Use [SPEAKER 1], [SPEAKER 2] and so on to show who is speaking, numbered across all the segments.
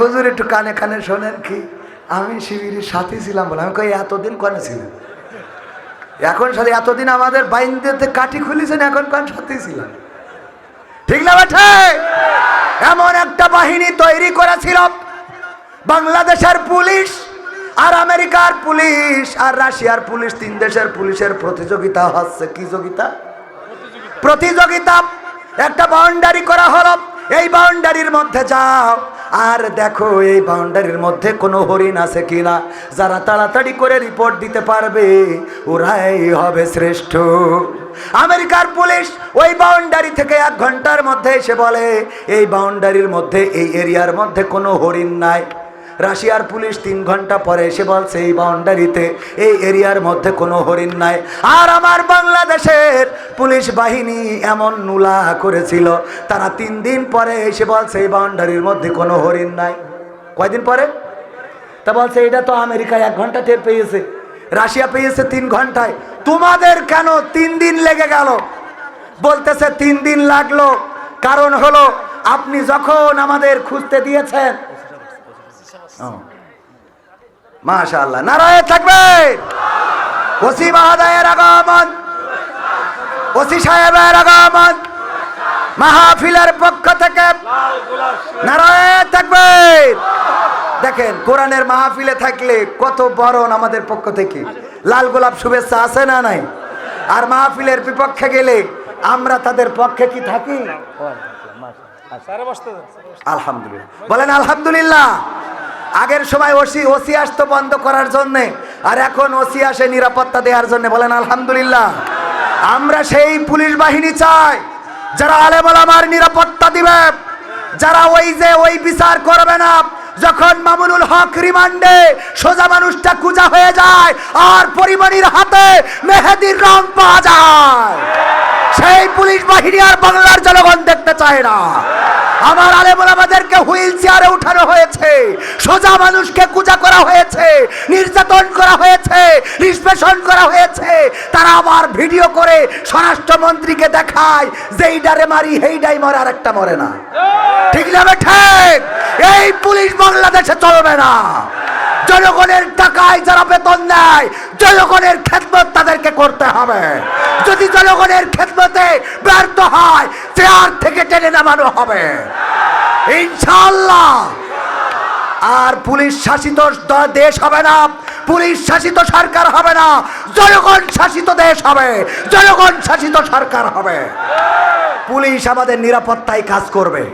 [SPEAKER 1] হুজুর একটু কানে কানে শোনেন কি? আমি শিবিরের সাথে ছিলাম বলে। আমি কই, এতদিন কনে ছিলেন? এখন সাথে এতদিন আমাদের বাইন্দেতে কাটি খুলেছেন, এখন কোন সাথে ছিলাম? ঠিক না বেঠে এমন একটা বাহিনী তৈরি করেছিল, বাংলাদেশের পুলিশ আর আমেরিকার পুলিশ আর রাশিয়ার পুলিশ, তিন দেশের পুলিশের প্রতিযোগিতা হচ্ছে কি যোগিতা? প্রতিযোগিতা। একটা বাউন্ডারি করা হলো, এই বাউন্ডারির মধ্যে যাও আর দেখো এই বাউন্ডারির মধ্যে কোনো হরিণ আছে কিনা? যারা তাড়াতাড়ি করে রিপোর্ট দিতে পারবে, ওরাই হবে শ্রেষ্ঠ। আমেরিকার পুলিশ ওই বাউন্ডারি থেকে এক ঘণ্টার মধ্যে এসে বলে, এই বাউন্ডারির মধ্যে, এই এরিয়ার মধ্যে কোনো হরিণ নাই। রাশিয়ার পুলিশ তিন ঘণ্টা পরে এসে বলছে, এই বাউন্ডারিতে, এই এরিয়ার মধ্যে কোনো হরিণ নাই। আর আমার বাংলাদেশের পুলিশ বাহিনী এমন নুলা করেছিল, তারা তিন দিন পরে এসে বলছে, এই বাউন্ডারির মধ্যে কোনো হরিণ নাই। কয়দিন পরে? তা বলছে, এটা তো আমেরিকায় এক ঘণ্টা টের পেয়েছে, রাশিয়া পেয়েছে তিন ঘন্টায়। তোমাদের কেন তিন দিন লেগে গেল? বলতেছে, তিন দিন লাগল। কারণ হলো, আপনি যখন আমাদের খুঁজতে দিয়েছেন মাশা আল্লাহ নারায় থাকবে। ওসি মাহাদায়ের আগমন। ওসি সাহেবের আগমন। মাহফিলের পক্ষ থেকে নারায় থাকবে। দেখেন কোরআনের মাহফিলে থাকলে কত বরণ আমাদের পক্ষ থেকে। লাল গোলাপ শুভেচ্ছা আছে না নাই? আর মাহফিলের বিপক্ষে গেলে আমরা তাদের পক্ষে কি থাকি? আলহামদুলিল্লাহ। বলেন আলহামদুলিল্লাহ। আগের সময় ওসি ওসি আসতো বন্ধ করার জন্য, আর এখন ওসি আসে নিরাপত্তা দেওয়ার জন্য, বলেন আলহামদুলিল্লাহ। আমরা সেই পুলিশ বাহিনী চাই, যারা আলেমল আমার নিরাপত্তা দিবে, যারা ওই যে ওই বিচার করবে না, যখন মামুনুল হক রিমান্ডে সোজা মানুষটা কুজা হয়ে যায়, আর পরিমণির হাতে মেহেদির রং পাওয়া যায়। সেই পুলিশ বাহিনী আর বাংলার জনগণ দেখতে চায় না। আমার আলেমুল আমাদেরকে হুইল চেয়ারে উঠানো হয়েছে। সোজা মানুষকে কুজা করা হয়েছে, নির্যাতন করা হয়েছে, নিষ্পেষণ করা হয়েছে। তারা আবার ভিডিও করে স্বরাষ্ট্রমন্ত্রীকে দেখায়, যেই ডারে মারি, হেই ডাই মরে আর একটা মরে না। ঠিক না ঠিক? এই পুলিশ বাংলাদেশে চলবে না। জনগণের টাকায় যারা বেতন দেয়, জনগণের খেদমত তাদেরকে করতে হবে। যদি জনগণের খেদমতে ব্যর্থ হয়, চেয়ার থেকে টেনে নামানো হবে। ইনশাল্লাহ আর পুলিশ শাসিত দেশ হবে না, পুলিশ শাসিত সরকার হবে না, জনগণ শাসিত দেশ হবে, জনগণ শাসিত সরকার হবে। পুলিশ আমাদের নিরাপত্তায় কাজ করবে।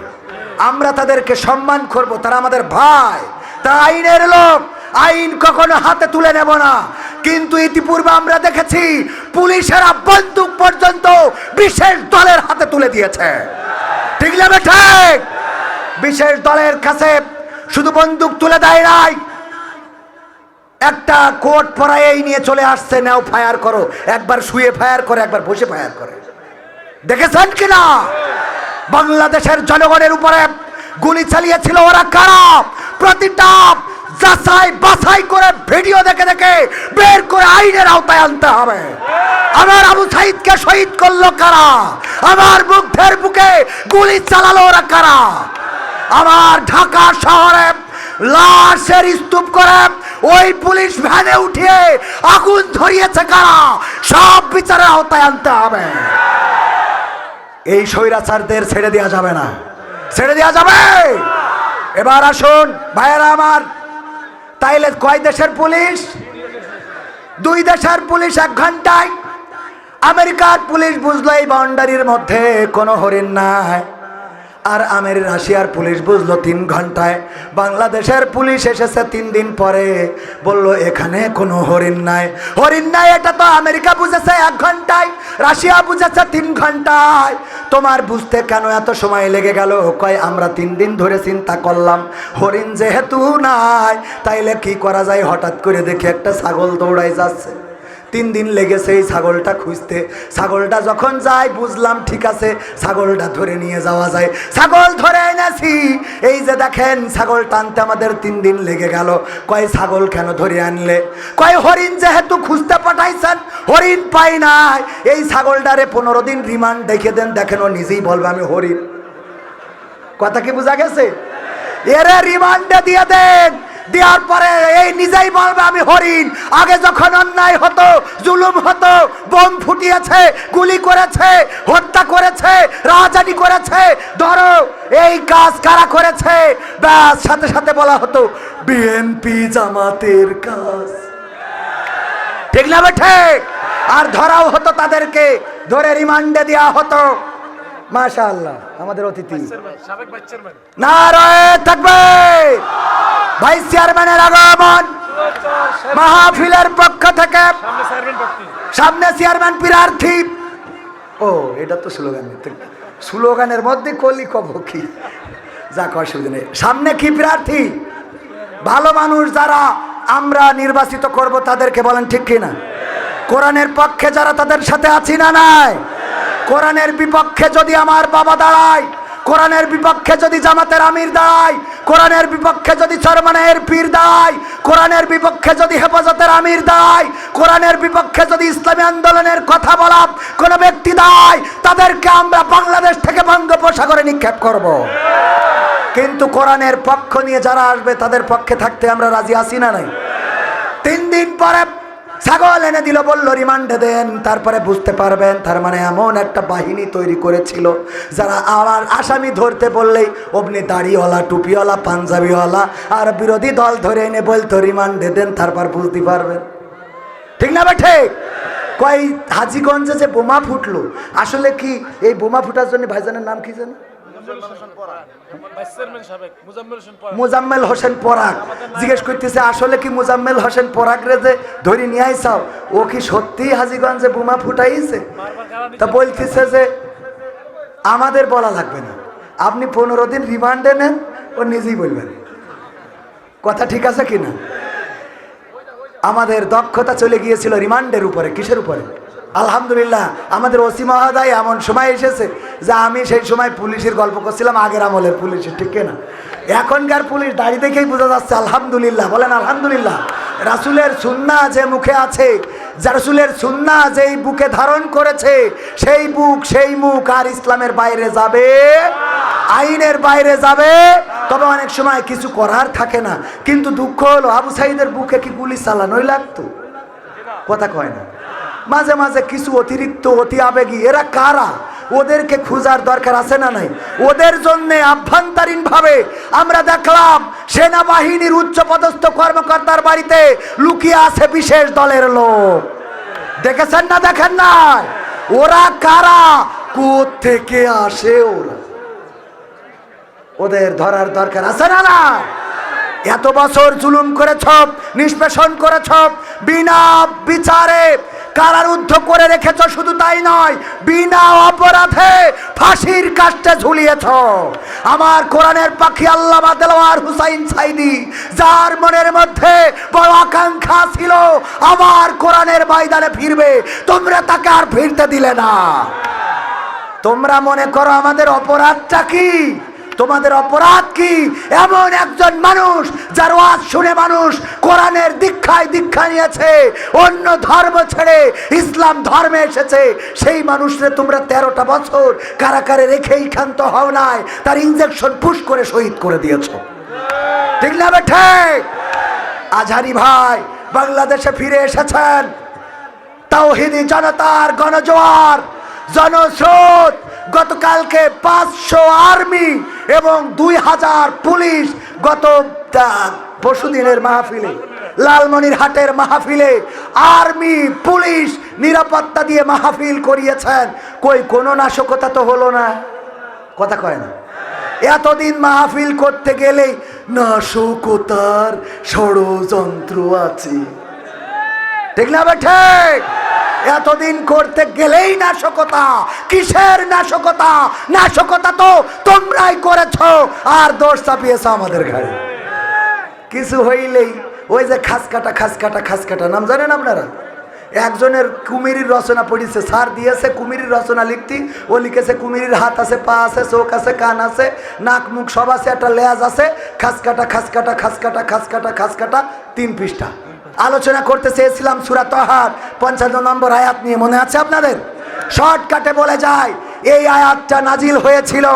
[SPEAKER 1] আমরা তাদেরকে সম্মান করব, তারা আমাদের ভাই। তারা আইনের লোক, আইন কখনো হাতে তুলে নেব না। কিন্তু ইতিপূর্বে আমরা দেখেছি, পুলিশেরা বন্দুক পর্যন্ত বিশেষ দলের হাতে তুলে দিয়েছে। ঠিক না ঠিক? বিশেষ দলের কাছে শুধু বন্দুক তুলে দেয় নাই। একটা কোট পরায় এই নিয়ে চলে আসছে, নাও ফায়ার করো। একবার শুয়ে ফায়ার করে, একবার বসে ফায়ার করে। দেখেছেন কিনা বাংলাদেশের জনগণের উপরে গুলি চালিয়েছিল ওরা কারা? প্রতিটা যাচাই বাছাই করে ভিডিও দেখে দেখে বের করে আইনের আওতায় আনতে হবে। আমার আবু সাইদকে শহীদ করল কারা? আমার মুগ্ধের বুকে গুলি চালালো ওরা কারা? আমার ঢাকা শহরে লাশের স্তূপ করে ওই পুলিশ ভ্যানে উঠিয়ে আগুন ধরিয়েছে কারা? সব বিচারের আওতায় আনতে হবে। এই স্বৈরাচারদের ছেড়ে দেওয়া যাবে না। ছেড়ে দেওয়া যাবে! এবার আসুন, ভাইয়েরা আমার তাইলে কয় দেশের পুলিশ? দুই দেশের পুলিশ এক ঘন্টায়। আমেরিকার পুলিশ বুঝলো এই বাউন্ডারির মধ্যে কোনো হরিণ নাই। আর আমের রাশিয়ার পুলিশ বুঝলো তিন ঘন্টায়। বাংলাদেশের পুলিশ এসেছে তিন দিন পরে। বলল, এখানে কোনো হরিণ নাই। হরিণ নাই, এটা তো আমেরিকা বুঝেছে এক ঘন্টায়। রাশিয়া বুঝেছে তিন ঘন্টায়। তোমার বুঝতে কেন এত সময় লেগে গেল? কয়, আমরা তিন দিন ধরে চিন্তা করলাম, হরিণ যেহেতু নাই, তাইলে কি করা যায়? হঠাৎ করে দেখি একটা ছাগল দৌড়াই যাচ্ছে। তিন দিন লেগেছে এই ছাগলটা খুঁজতে। ছাগলটা যখন যায়, বুঝলাম ঠিক আছে, ছাগলটা ধরে নিয়ে যাওয়া যায়। ছাগল ধরে এনেছি। এই যে দেখেন, ছাগল টানতে আমাদের তিন দিন লেগে গেল। কয় ছাগল কেন ধরে আনলে? কয় হরিণ যেহেতু খুঁজতে পাঠাইছেন, হরিণ পাই নাই। এই ছাগলটারে পনেরো দিন রিমান্ড দেখে দেন। দেখেন ও নিজেই বলবে, আমি হরিণ। কথা কি বোঝা গেছে? এরে রিমান্ডে দিয়ে দেন। দেওয়ার পরে এই নিজেই বলবে আমি হরিণ। আগে যখন অন্যায় হতো জুলুম হতো বোম ফুটিয়েছে গুলি করেছে হত্যা করেছে রাজানি করেছে ধরো এই কাজ কারা করেছে? ব্যাস সাথে সাথে বলা হতো বিএনপি জামাতের কাজ। ঠিক না ঠিক আর ধরাও হতো তাদেরকে ধরে রিমান্ডে দেওয়া হতো। মাশা আল্লাহ আমাদের অতিথি।
[SPEAKER 2] না
[SPEAKER 1] নারায় থাকবে। ভাইস চেয়ারম্যানের আগমন। মাহফিলের পক্ষ থেকে
[SPEAKER 2] সামনে চেয়ারম্যান প্রার্থী।
[SPEAKER 1] ও, এটা তো স্লোগান। স্লোগানের মধ্যে কলি কব কি? যাক, অসুবিধা নেই। সামনে কি প্রার্থী? ভালো মানুষ যারা আমরা নির্বাচিত করব, তাদেরকে বলেন ঠিক কিনা? কোরআনের পক্ষে যারা তাদের সাথে আছি না নাই? কোরআনের বিপক্ষে যদি আমার বাবা দাঁড়ায়, কোরআনের বিপক্ষে যদি জামাতের আমির দাঁড়ায় কোরআনের বিপক্ষে যদি চরমানের পীর দাঁড়ায় কোরআনের বিপক্ষে যদি হেফাজতের আমির দাঁড়ায় কোরআনের বিপক্ষে যদি ইসলামী আন্দোলনের কথা বলা কোনো ব্যক্তি দাঁড়ায় তাদেরকে আমরা বাংলাদেশ থেকে বঙ্গোপসাগরে নিক্ষেপ করব। কিন্তু কোরআনের পক্ষ নিয়ে যারা আসবে, তাদের পক্ষে থাকতে আমরা রাজি আছি না নাই তিন দিন পরে ছাগল এনে দিল, বলল, রিমান্ডে দেন। তারপরে বুঝতে পারবেন, তার মানে এমন একটা বাহিনী তৈরি করেছিল, যারা আবার আসামি ধরতে বললেই অমনি দাড়িওয়ালা, টুপিওয়ালা, পাঞ্জাবিওয়ালা, আর বিরোধী দল ধরে এনে বলতো, রিমান্ডে দেন। তারপর বুঝতে পারবেন। ঠিক না বা ঠিক? কয়, হাজিগঞ্জে যে বোমা ফুটলো, আসলে কি এই বোমা ফুটার জন্য ভাইজানের নাম কি জানো
[SPEAKER 2] মুজাম্মেল হোসেন পরাগ।
[SPEAKER 1] মোজাম্মেল হোসেন পরাগ। জিজ্ঞেস করতেছে আসলে কি মোজাম্মেল হোসেন পরাগ রে যে ধরে নিয়ে আইসাও ও কি সত্যি হাজিগঞ্জে বোমা ফুটাইছে? তা বলতেছে যে আমাদের বলা লাগবে না। আপনি পনেরো দিন রিমান্ডে নেন ও নিজেই বলবেন কথা ঠিক আছে কি না আমাদের দক্ষতা চলে গিয়েছিল রিমান্ডের উপরে কিসের উপরে? আলহামদুলিল্লাহ, আমাদের ওসি মহোদয় এমন সময় এসেছে যে আমি সেই সময় পুলিশের গল্প করছিলাম, আগের আমলের পুলিশের ঠিক না এখনকার পুলিশ দাড়ি দেখেই বোঝা যাচ্ছে, আলহামদুলিল্লাহ, বলেন আলহামদুলিল্লাহ। রাসুলের সুন্না যে মুখে আছে রাসুলের সুন্না যেই বুকে ধারণ করেছে, সেই বুক, সেই মুখ আর ইসলামের বাইরে যাবে, আইনের বাইরে যাবে। তবে অনেক সময় কিছু করার থাকে না, কিন্তু দুঃখ হলো, আবু সাইদের বুকে কি গুলি চালানোই লাগতো? কথা কয় না। মাঝে মাঝে কিছু অতিরিক্ত, অতি আবেগী। এরা কারা? ওদেরকে খোঁজার দরকার আছে না নাই? ওদের জন্য আভ্যন্তরীণ ভাবে আমরা দেখলাম সেনাবাহিনীর উচ্চ পদস্থ কর্মকর্তার বাড়িতে লুকিয়ে আছে বিশেষ দলের লোক। দেখেছেন না, দেখেন না ওরা কারা? থেকে আসে ওরা? ওদের ধরার দরকার আছে না না এত বছর জুলুম করেছ, নিষ্পেষণ করেছ, বিনা বিচারে কারারুদ্ধ করে রেখেছ, শুধু তাই নয়, বিনা অপরাধে ফাঁসির কাষ্টে ঝুলিয়েছ। আমার কোরআনের পাখি আল্লামা দেলোয়ার হুসাইন সাইদি, যার মনের মধ্যে বড় আকাঙ্ক্ষা ছিল, আমার কোরআনের ময়দানে ফিরবে, তোমরা তাকে আর ফিরতে দিলে না। তোমরা মনে করো আমাদের অপরাধটা কি? তোমাদের অপরাধ কি? এমন একজন মানুষ যার ওয়াজ শুনে মানুষ কোরআনের দীক্ষায় দীক্ষা নিয়েছে, অন্য ধর্ম ছেড়ে ইসলাম ধর্মে এসেছে। সেই মানুষরে তোমরা তেরোটা বছর কারাকারে রেখেই ক্ষান্ত হও নাই, তার ইঞ্জেকশন পুশ করে শহীদ করে দিয়েছ। ঠিক না বে ঠিক? আজহারি ভাই, বাংলাদেশে ফিরে এসেছেন। তাওহিদি জনতার গণজোয়ার, জনস্রোত। গতকালকে পাঁচশো আর্মি এবং দুই হাজার পুলিশ গত পরশু দিনের মাহফিলে, লালমনির হাটের মাহফিলে আর্মি, পুলিশ নিরাপত্তা দিয়ে মাহফিল করিয়েছেন। কই, কোনো নাশকতা তো হলো না। কথা কয় না। এতদিন মাহফিল করতে গেলেই নাশকতার ষড়যন্ত্র আছে। ঠিক না ঠিক? এতদিন করতে গেলেই নাশকতা। কিসের নাশকতা? নাশকতা তো তোমরাই করেছ, আর দোষ চাপিয়েছ আমাদের ঘাড়ে। কিছু হইলেই ওই যে খাস কাটা খাস কাটা খাস কাটা নাম জানেন আপনারা? একজনের কুমিরির রচনা পড়িছে, স্যার দিয়েছে কুমিরির রচনা লিখতি, ও লিখেছে কুমিরির হাত আছে, পা আছে, চোখ আছে, কান আছে, নাক, মুখ সব আছে, একটা লেজ আছে খাস কাটা খাস কাটা খাস কাটা খাস কাটা খাস কাটা তিন পৃষ্ঠা। আলোচনা করতে চেয়েছিলাম সুরা তহার, পঞ্চান্ন নম্বর আয়াত নিয়ে, মনে আছে আপনাদের? শর্টকাটে বলে যায়, এই আয়াতটা নাজিল হয়েছিল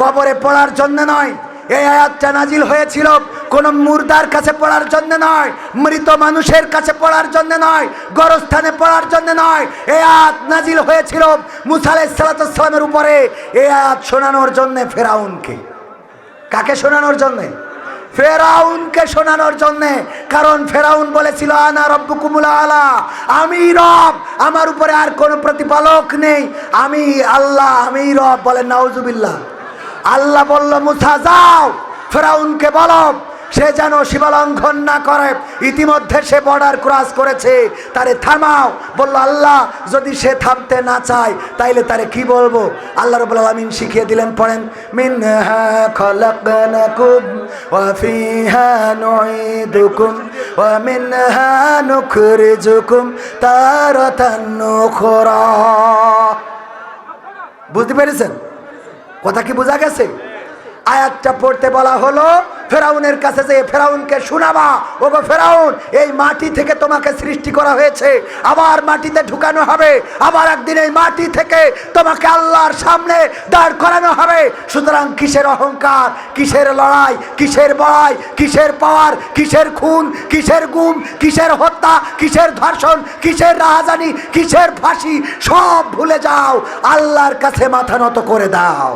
[SPEAKER 1] কবরে পড়ার জন্য নয়। এই আয়াতটা নাজিল হয়েছিল কোন মুর্দার কাছে পড়ার জন্য নয়, মৃত মানুষের কাছে পড়ার জন্য নয়, গরস্থানে পড়ার জন্য নয়। এই আয়াত নাজিল হয়েছিল মুসা আলাইসালামের উপরে। এই আয়াত শোনানোর জন্য ফেরাউনকে। কাকে শোনানোর জন্যে? ফেরাউনকে শোনানোর জন্যে। কারণ ফেরাউন বলেছিল, আনা রব্বুকুমুল আলা। আমি রব, আমার উপরে আর কোনো প্রতিপালক নেই। আমি আল্লাহ, আমি রব বলেন নাউজুবিল্লাহ। আল্লাহ বলল, মুসা, যাও। ফেরাউনকে বলো সে যেন সীমালঙ্ঘন না করে। ইতিমধ্যে সে বর্ডার ক্রস করেছে। তারে থামাও। বলল, আল্লাহ, যদি সে থামতে না চায়, তাইলে তারে কি বলব? আল্লাহ রবুল আলমিন শিখিয়ে দিলেন, পড়েন নুখরা। বুঝতে পেরেছেন? কথা কি বোঝা গেছে? আয়াতটা পড়তে বলা হলো, ফেরাউনের কাছে যে ফেরাউনকে শোনাবা। ওগো ফেরাউন, এই মাটি থেকে তোমাকে সৃষ্টি করা হয়েছে। আবার মাটিতে ঢুকানো হবে। আবার একদিন এই মাটি থেকে তোমাকে আল্লাহর সামনে দাঁড় করানো হবে। সুতরাং কিসের অহংকার, কিসের লড়াই, কিসের বড়াই, কিসের পাওয়ার, কিসের খুন, কিসের গুম, কিসের হত্যা, কিসের ধর্ষণ, কিসের রাহাজানি, কিসের ফাঁসি, সব ভুলে যাও। আল্লাহর কাছে মাথা নত করে দাও।